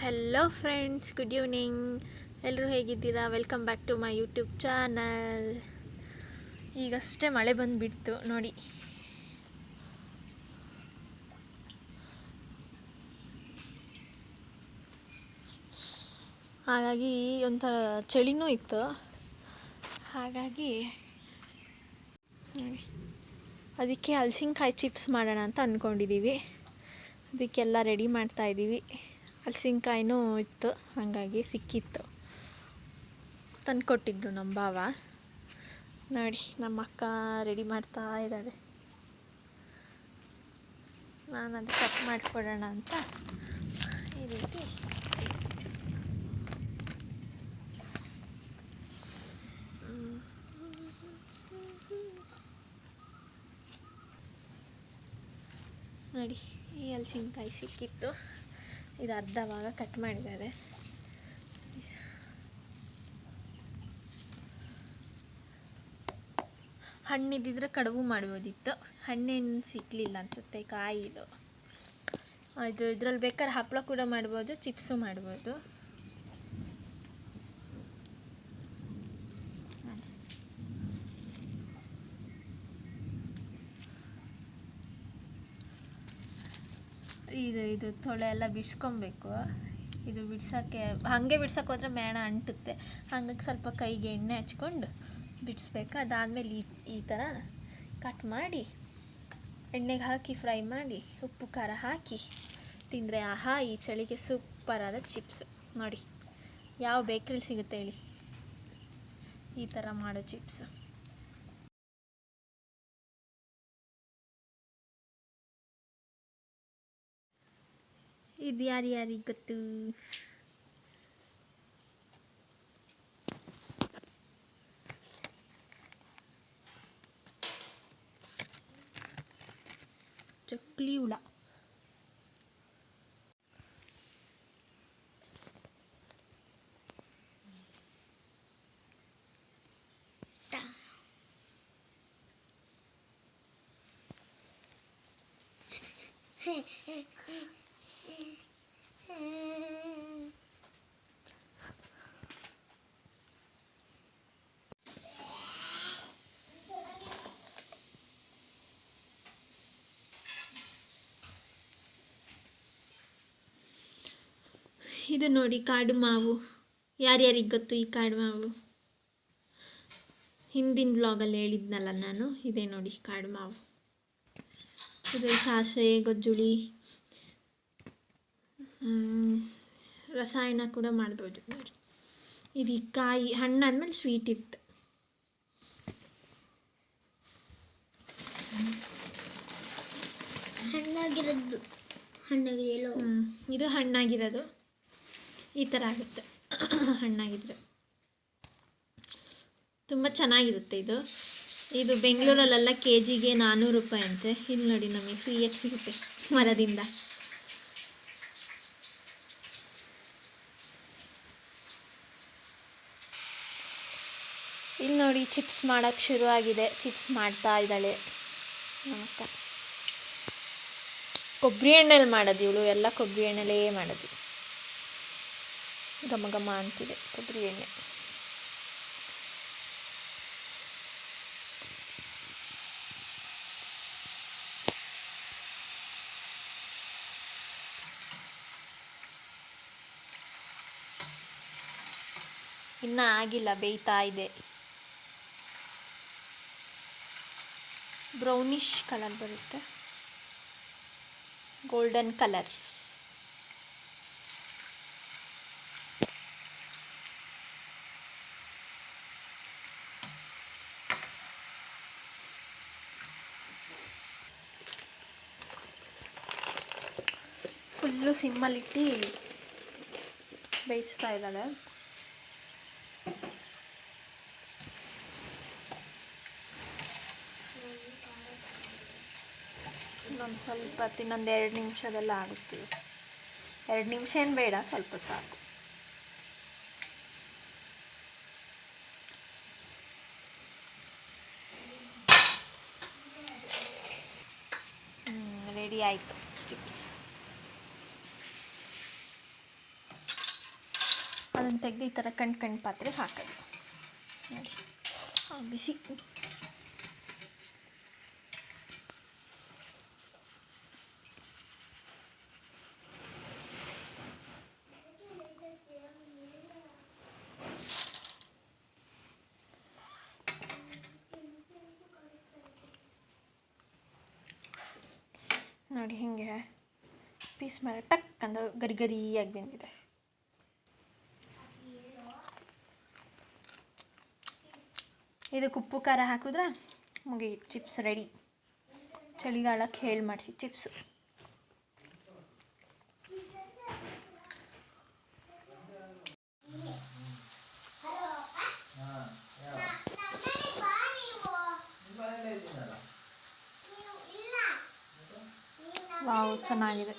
Hello friends good evening ಎಲ್ಲರೂ ಹೇಗಿದ್ದೀರಾ? Welcome back to my YouTube channel ಈಗಷ್ಟೇ ಮಳೆ ಬಂದುಬಿಡ್ತು, ನೋಡಿ. ಹಾಗಾಗಿ ಒಂಥರ ಚಳಿನೂ ಇತ್ತು. ಹಾಗಾಗಿ ಅದಕ್ಕೆ ಹಲ್ಸಿನ್ಕಾಯಿ ಚಿಪ್ಸ್ ಮಾಡೋಣ ಅಂತ ಅಂದ್ಕೊಂಡಿದ್ದೀವಿ ಅದಕ್ಕೆಲ್ಲ ರೆಡಿ ಮಾಡ್ತಾ ಇದ್ದೀವಿ. ಹಲಸಿನ್ಕಾಯಿನೂ ಇತ್ತು, ಹಾಗಾಗಿ ಸಿಕ್ಕಿತ್ತು. ತಂದುಕೊಟ್ಟಿದ್ರು ನಮ್ಮ ಭಾವ. ನೋಡಿ, ನಮ್ಮ ಅಕ್ಕ ರೆಡಿ ಮಾಡ್ತಾ ಇದ್ದಾಳೆ. ನಾನು ಅದು ಕಟ್ ಮಾಡಿಕೊಡೋಣ ಅಂತ ಈ ರೀತಿ. ನೋಡಿ, ಈ ಹಲಸಿನ್ಕಾಯಿ ಸಿಕ್ಕಿತ್ತು. ಇದು ಅರ್ಧ ಭಾಗ ಕಟ್ ಮಾಡಿದ್ದಾರೆ. ಹಣ್ಣಿದ್ದಿದ್ರೆ ಕಡುಬು ಮಾಡ್ಬೋದಿತ್ತು. ಹಣ್ಣೇನು ಸಿಕ್ಕಲಿಲ್ಲ ಅನಿಸುತ್ತೆ ಕಾಯಿ ಇದು ಇದು ಇದ್ರಲ್ಲಿ ಬೇಕಾದ್ರೆ ಹಪ್ಪಳ ಕೂಡ ಮಾಡ್ಬೋದು, ಚಿಪ್ಸು ಮಾಡ್ಬೋದು. ಇದು ಇದು ತೊಳೆ ಎಲ್ಲ ಬಿಡಿಸ್ಕೊಬೇಕು. ಇದು ಬಿಡ್ಸೋಕ್ಕೆ ಹಾಗೆ ಬಿಡ್ಸೋಕೆ ಹೋದ್ರೆ ಮೇಣ ಅಂಟುತ್ತೆ. ಹಾಗಾಗಿ ಸ್ವಲ್ಪ ಕೈಗೆ ಎಣ್ಣೆ ಹಚ್ಕೊಂಡು ಬಿಡಿಸ್ಬೇಕು. ಅದಾದಮೇಲೆ ಈ ಈ ಥರ ಕಟ್ ಮಾಡಿ, ಎಣ್ಣೆಗೆ ಹಾಕಿ ಫ್ರೈ ಮಾಡಿ, ಉಪ್ಪು, ಖಾರ ಹಾಕಿ ತಿಂದರೆ ಆಹಾ, ಈ ಚಳಿಗೆ ಸೂಪರಾದ ಚಿಪ್ಸ್. ನೋಡಿ, ಯಾವ ಬೇಕ್ರಿಲಿ ಸಿಗುತ್ತೆ ಹೇಳಿ? ಈ ಥರ ಮಾಡೋ ಚಿಪ್ಸ್. ಇದು ಯಾರು ಯಾರಿಗೆ ಗೊತ್ತು ಚಕ್ಲಿ ಹುಳ ಇದು ನೋಡಿ ಕಾಡು ಮಾವು. ಯಾರ್ಯಾರಿಗೆ ಗೊತ್ತು ಈ ಕಾಡು ಮಾವು? ಹಿಂದಿನ ಬ್ಲಾಗಲ್ಲಿ ಹೇಳಿದ್ನಲ್ಲ ನಾನು, ಇದೇ ನೋಡಿ ಕಾಡು ಮಾವು. ಇದು ಸಾಸಿವೆ, ಗೊಜ್ಜುಳಿ ರಸಾಯನ ಕೂಡ ಮಾಡ್ಬೋದು. ನೋಡಿ ಇದು ಈ ಕಾಯಿ ಹಣ್ಣಾದ್ಮೇಲೆ ಸ್ವೀಟ್ ಇತ್ತು ಹಣ್ಣಾಗಿರೋದು ಹಣ್ಣಾಗಿರೋ. ಇದು ಹಣ್ಣಾಗಿರೋದು. ಈ ಥರ ಆಗುತ್ತೆ. ಹಣ್ಣಾಗಿದ್ರೆ. ತುಂಬ ಚೆನ್ನಾಗಿರುತ್ತೆ ಇದು. ಇದು ಬೆಂಗಳೂರಲ್ಲೆಲ್ಲ ಕೆ ಜಿಗೆ ನಾನ್ನೂರು ರೂಪಾಯಿ ಅಂತೆ. ಇಲ್ಲಿ ನೋಡಿ ನಮಗೆ ಫ್ರೀಯಾಗಿ ಸಿಗುತ್ತೆ ಮರದಿಂದ. ಇಲ್ಲಿ ನೋಡಿ ಚಿಪ್ಸ್ ಮಾಡೋಕ್ಕೆ ಶುರುವಾಗಿದೆ ಚಿಪ್ಸ್ ಮಾಡ್ತಾ ಇದ್ದಾಳೆ. ನಮ್ಮಕ್ಕ ಕೊಬ್ಬರಿ ಎಣ್ಣೆಲಿ ಮಾಡೋದು ಇವಳು. ಎಲ್ಲ ಕೊಬ್ಬರಿ ಎಣ್ಣೆಲೇ ಮಾಡೋದು. ಘಮ ಘಮ ಅಂತಿದೆ ಕೊಬ್ಬರಿ ಎಣ್ಣೆ. ಇನ್ನೂ ಆಗಿಲ್ಲ, ಬೇಯ್ತಾ ಇದೆ. ಬ್ರೌನಿಷ್ ಕಲರ್ ಬರುತ್ತೆ. Golden colour. ಫುಲ್ಲು ಸಿಮ್ಮಲ್ಲಿಟ್ಟು ಬೇಯಿಸ್ತಾ ಇದ್ದಾಳೆ. ಇನ್ನೊಂದು ಸ್ವಲ್ಪ ಇನ್ನೊಂದು ಎರಡು ನಿಮಿಷದಲ್ಲ ಆಗುತ್ತೆ. ಎರಡು ನಿಮಿಷ ಏನು ಬೇಡ, ಸ್ವಲ್ಪ ಸಾಕು. ರೆಡಿ ಆಯಿತು, ಚಿಪ್ಸ್. ಅದನ್ನು ತೆಗೆದು ಈ ಥರ ಕಣ್ ಕಣ್ ಪಾತ್ರೆ ಹಾಕೋದು. ನೋಡಿ ಬಿಸಿ ನೋಡಿ ಹಿಂಗೆ ಪೀಸ್ ಮೇಲೆ ಟಕ್ ಅಂತ ಗರಿ ಗರಿಯಾಗಿ ಬೆಂದಿದೆ. ಇದಕ್ಕೆ ಉಪ್ಪು, ಖಾರ ಹಾಕಿದ್ರೆ ಮುಗಿ ಚಿಪ್ಸ್ ರೆಡಿ. ಚಳಿಗಾಲಕ್ಕೆ ಹೇಳಿ ಮಾಡಿಸಿ ಚಿಪ್ಸ್. ವಾವ್ ಚೆನ್ನಾಗಿದೆ.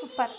ಸೂಪರ್.